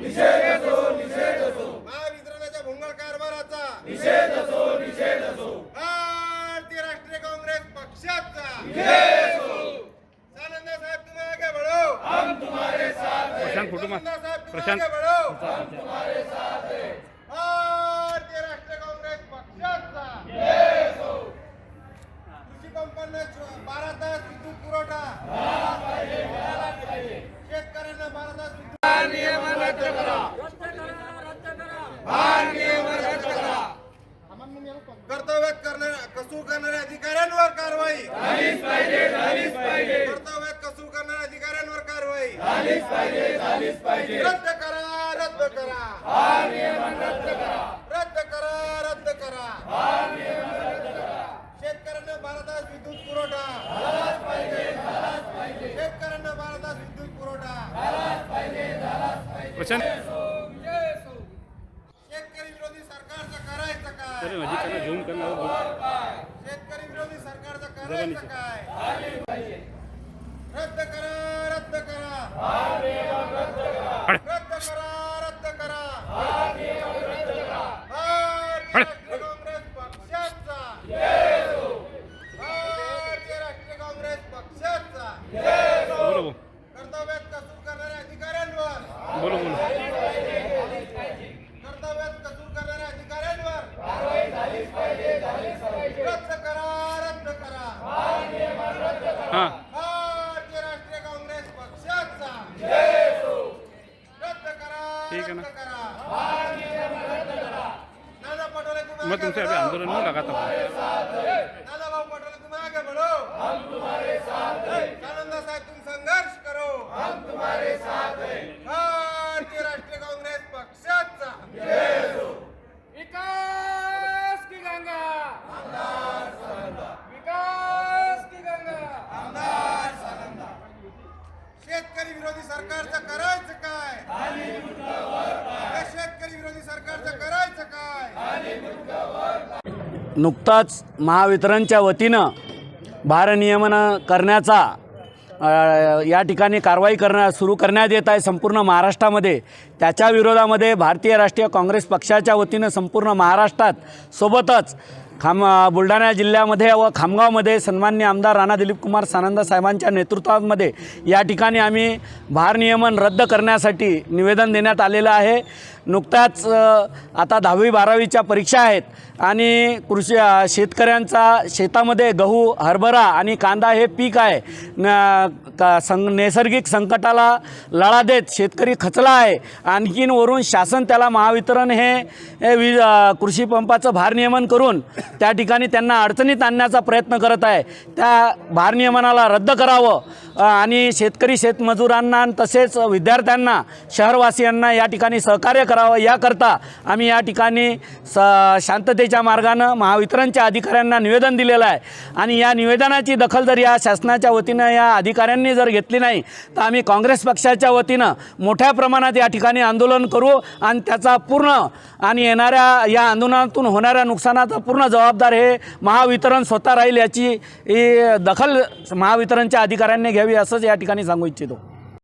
निषेध असो निषेध असो महावितरणाच्या भोंगळ कारभाराचा. निषेध असो निषेध असो भारतीय राष्ट्रीय काँग्रेस पक्षाचा. निषेध असो साहेब तुम्हें आगे प्रशांत फोटो प्रशांत रद्द करा कर्तव्यात करणाऱ्या कसूर करणाऱ्या अधिकाऱ्यांवर कारवाई. कर्तव्यात कसूर करणाऱ्या अधिकाऱ्यांवर कारवाई. रद्द करा रद्द करा. रद्द करा. रद्द करा शेतकऱ्यांना बारा तास विद्युत पुरवठा. शेतकऱ्यांना बारा तास विद्युत पुरवठा विरोधी सरकारचं अरे माझी त्यांना झूम करणार शेतकरी विरोधी सरकारचं करायचं काय? रद्द करा रद्द करा. रद्द करा रद्द करा. भारतीय राष्ट्रीय काँग्रेस पक्षाचा. भारतीय राष्ट्रीय काँग्रेस पक्षाचा बोलो बोलो कर्तव्यात कसूर करणाऱ्या अधिकाऱ्यांवर बोलो बोलो कर्तव्यात कसूर करणाऱ्या अधिकाऱ्यांवर रद्द करा रद्द करा हां भारतीय राष्ट्रीय काँग्रेस पक्षाचा रद्द करा ठीक है ना। रद्द करा नाना पटोले तुम्ही मैं आगे तुमसे अभी बढ़ो। आंदोलन में लगाता हूँ नाना भाऊ पटोले तुम्ही आगे बढ़ो. हम तुम्हारे साथ हैं. नालंदा साहेब तुम संघर्ष करो. हम तुम्हारे साथ हैं भारतीय राष्ट्रीय काँग्रेस पक्षाचा विकास की गंगा विकास की गंगा आमदार सानंदा शेतकरी विरोधी सरकारचं करायचं काय या शेतकरी विरोधी सरकारचं करायचं काय नुकताच महावितरणच्या वतीनं भारनियमन करण्याचा या ठिकाणी कारवाई करण्या सुरू करण्यात येत आहे संपूर्ण महाराष्ट्रामध्ये. त्याच्या विरोधामध्ये भारतीय राष्ट्रीय काँग्रेस पक्षाच्या वतीनं संपूर्ण महाराष्ट्रात सोबतच खाम बुलढाणा जिल्ह्यामध्ये व खामगावमध्ये सन्मान्य आमदार राणा दिलीपकुमार सानंद साहेबांच्या नेतृत्वामध्ये या ठिकाणी आम्ही भारनियमन रद्द करण्यासाठी निवेदन देण्यात आलेलं आहे. नुकत्याच आता दहावी बारावीच्या परीक्षा आहेत आणि कृषी शेतकऱ्यांचा शेतामध्ये गहू हरभरा आणि कांदा हे पीक आहे. न का सं नैसर्गिक संकटाला लढा देत शेतकरी खचला आहे. आणखीन वरून शासन त्याला महावितरण हे वीज कृषी पंपाचं भारनियमन करून त्या ठिकाणी त्यांना अडचणीत आणण्याचा प्रयत्न करत आहे. त्या भारनियमनाला रद्द करावं आणि शेतकरी शेतमजुरांना तसेच विद्यार्थ्यांना शहरवासियांना या ठिकाणी सहकार्य करावं याकरता आम्ही या ठिकाणी स शांततेच्या मार्गानं महावितरणच्या अधिकाऱ्यांना निवेदन दिलेलं आहे. आणि या निवेदनाची दखल जर या शासनाच्या वतीनं या अधिकाऱ्यांनी जर घेतली नाही तर आम्ही काँग्रेस पक्षाच्या वतीनं मोठ्या प्रमाणात या ठिकाणी आंदोलन करू आणि त्याचा पूर्ण आणि येणाऱ्या या आंदोलनातून होणाऱ्या नुकसानाचा पूर्ण जबाबदार हे महावितरण स्वतः राहील याची दखल महावितरणच्या अधिकाऱ्यांनी घ्यावी असंच या ठिकाणी सांगू इच्छितो.